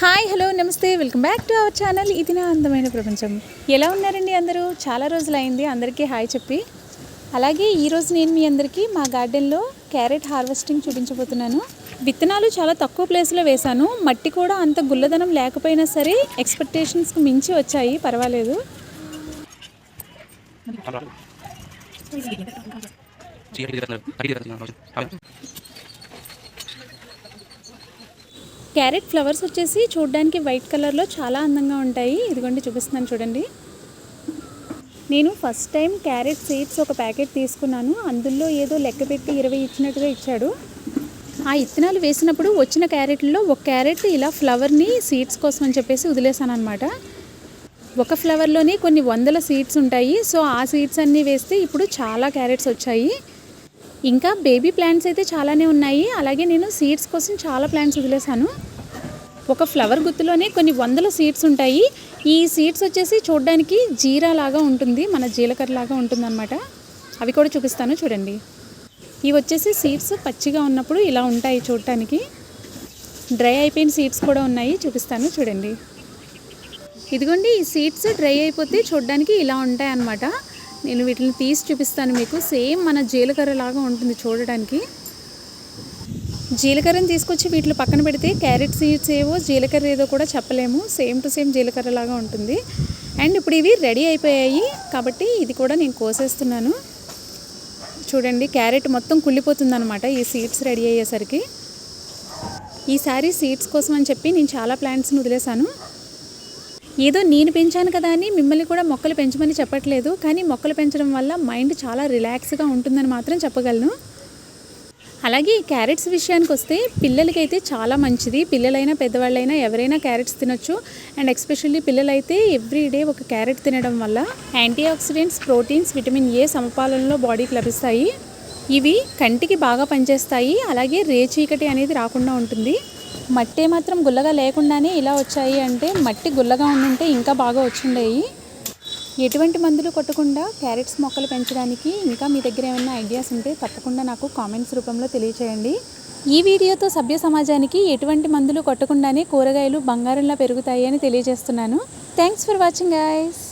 Hi hello నమస్తే welcome back to our channel. ఇది నా అందమైన ప్రపంచం. ఎలా ఉన్నారండి అందరూ? చాలా రోజులు అయింది అందరికీ హాయ్ చెప్పి. అలాగే ఈరోజు నేను మీ అందరికీ మా గార్డెన్లో క్యారెట్ హార్వెస్టింగ్ చూపించబోతున్నాను. విత్తనాలు చాలా తక్కువ ప్లేస్లో వేశాను. మట్టి కూడా అంత గుల్లదనం లేకపోయినా సరే ఎక్స్పెక్టేషన్స్కి మించి వచ్చాయి పర్వాలేదు. క్యారెట్ ఫ్లవర్స్ వచ్చేసి చూడడానికి వైట్ కలర్లో చాలా అందంగా ఉంటాయి. ఇదిగోండి చూపిస్తున్నాను చూడండి. నేను ఫస్ట్ టైం క్యారెట్ సీడ్స్ ఒక ప్యాకెట్ తీసుకున్నాను. అందులో ఏదో లెక్క పెట్టి ఇరవై ఇచ్చినట్టుగా ఇచ్చాడు. ఆ ఇత్తనాలు వేసినప్పుడు వచ్చిన క్యారెట్లో ఒక క్యారెట్ ఇలా ఫ్లవర్ని సీడ్స్ కోసం అని చెప్పేసి వదిలేసాను అనమాట ఒక ఫ్లవర్లోనే కొన్ని వందల సీడ్స్ ఉంటాయి. సో ఆ సీడ్స్ అన్నీ వేస్తే ఇప్పుడు చాలా క్యారెట్స్ వచ్చాయి. ఇంకా బేబీ ప్లాంట్స్ అయితే చాలానే ఉన్నాయి. అలాగే నేను సీడ్స్ కోసం చాలా ప్లాంట్స్ వదిలేసాను ఒక ఫ్లవర్ గుత్తులోనే కొన్ని వందల సీడ్స్ ఉంటాయి. ఈ సీడ్స్ వచ్చేసి చూడడానికి జీరా లాగా ఉంటుంది. మన జీలకర్ర లాగా ఉంటుందన్నమాట. అవి కూడా చూపిస్తాను చూడండి. ఇవి వచ్చేసి సీడ్స్ పచ్చిగా ఉన్నప్పుడు ఇలా ఉంటాయి చూడటానికి డ్రై అయిపోయిన సీడ్స్ కూడా ఉన్నాయి. చూపిస్తాను చూడండి. ఇదిగోండి ఈ సీడ్స్ డ్రై అయిపోతే చూడడానికి ఇలా ఉంటాయి అన్నమాట నేను వీటిని తీసి చూపిస్తాను మీకు. సేమ్ మన జీలకర్ర లాగా ఉంటుంది చూడడానికి. జీలకర్రని తీసుకొచ్చి వీటిలో పక్కన పెడితే క్యారెట్ సీడ్స్ ఏవో జీలకర్ర ఏదో కూడా చెప్పలేము. సేమ్ టు సేమ్ జీలకర్ర లాగా ఉంటుంది. అండ్ ఇప్పుడు ఇవి రెడీ అయిపోయాయి. కాబట్టి ఇది కూడా నేను కోసేస్తున్నాను. చూడండి క్యారెట్ మొత్తం కుళ్ళిపోతుందనమాట ఈ సీడ్స్ రెడీ అయ్యేసరికి. ఈసారి సీడ్స్ కోసం అని చెప్పి నేను చాలా ప్లాంట్స్ని వదిలేశాను. ఏదో నేను పెంచాను కదా అని మిమ్మల్ని కూడా మొక్కలు పెంచమని చెప్పట్లేదు. కానీ మొక్కలు పెంచడం వల్ల మైండ్ చాలా రిలాక్స్గా ఉంటుందని మాత్రం చెప్పగలను. అలాగే ఈ క్యారెట్స్ విషయానికి వస్తే పిల్లలకైతే చాలా మంచిది. పిల్లలైనా పెద్దవాళ్ళైనా ఎవరైనా క్యారెట్స్ తినొచ్చు. అండ్ ఎస్పెషల్లీ పిల్లలైతే ఎవ్రీ డే ఒక క్యారెట్ తినడం వల్ల antioxidants proteins vitamin A సమపాలనలో బాడీకి లభిస్తాయి. ఇవి కంటికి బాగా పనిచేస్తాయి. అలాగే రేచీకటి అనేది రాకుండా ఉంటుంది. మట్టి మాత్రం గుల్లగా లేకుండానే ఇలా వచ్చాయి అంటే మట్టి గుల్లగా ఉండుంటే ఇంకా బాగా వచ్చిండేవి ఎటువంటి మందులు కొట్టకుండా క్యారెట్స్ మొక్కలు పెంచడానికి ఇంకా మీ దగ్గర ఏమైనా ఐడియాస్ ఉంటే తప్పకుండా నాకు కామెంట్స్ రూపంలో తెలియచేయండి. ఈ వీడియోతో సభ్య సమాజానికి ఎటువంటి మందులు కొట్టకుండానే కూరగాయలు బంగారంలా పెరుగుతాయి అని తెలియజేస్తున్నాను. Thanks for watching guys.